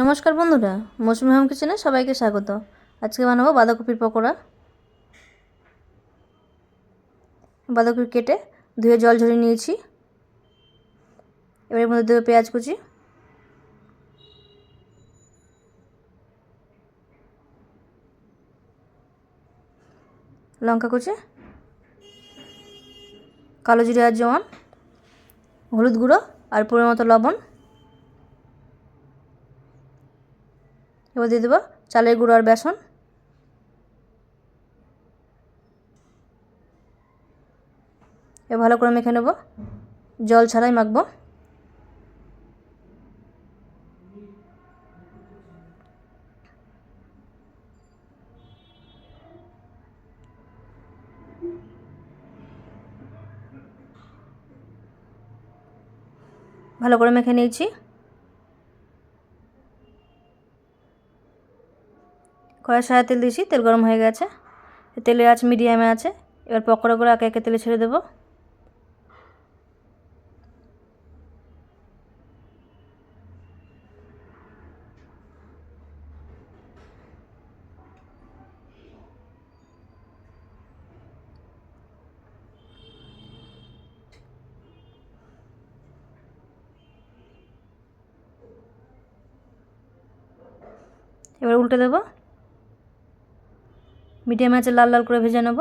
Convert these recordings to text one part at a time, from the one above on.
নমস্কার বন্ধুরা, মৌসুমি হোম কিচেনে সবাইকে স্বাগত। আজকে বানাবো বাঁধাকপির পকোড়া। বাঁধাকপি কেটে ধুয়ে জল ঝরিয়ে নিয়েছি। এবার এর মধ্যে দেবো পেঁয়াজ কুচি। লঙ্কা কুচি। কালো জিরে আর জওয়ান হলুদ গুঁড়ো আর পরিমাণ মতো লবণ। এবার দিয়ে দেবো চালের গুঁড়ো আর বেসন। এবার ভালো করে মেখে নেব। জল ছাড়াই মাখবো। ভালো করে মেখে নিয়েছি। কড়াই সারা তেল দিয়েছি, তেল গরম হয়ে গেছে। তেলের আঁচ মিডিয়ামে আছে। এবার পকোড়াগুলো একে একে তেলে ছেড়ে দেবো। এবার উল্টে দেবো। মিডিয়াম আঁচে লাল লাল করে ভেজে নেব।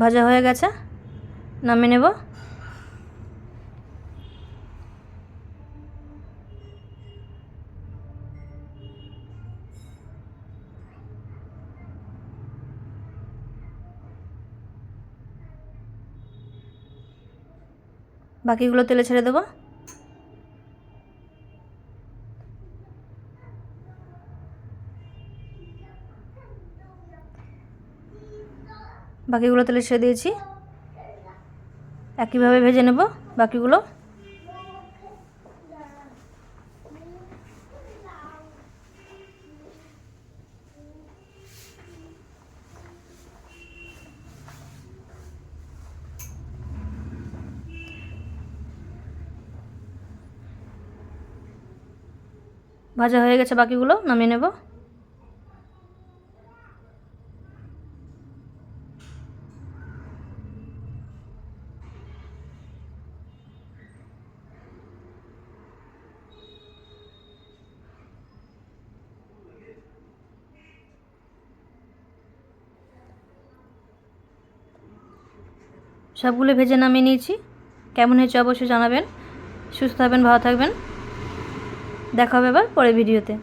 ভাজা হয়ে গেছে নামিয়ে নেব। বাকিগুলো তেলে ছেড়ে দেবো? বাকিগুলো তেলে ছেড়ে দিয়েছি। একইভাবে ভেজে নেব বাকিগুলো। ভাজা হয়ে গেছে বাকিগুলো, নামিয়ে নেব। সবগুলো ভেজে নামিয়ে নিয়েছি। কেমন হয়েছে অবশ্যই জানাবেন। সুস্থ থাকবেন, ভালো থাকবেন। দেখা হবে আবার পরে ভিডিওতে।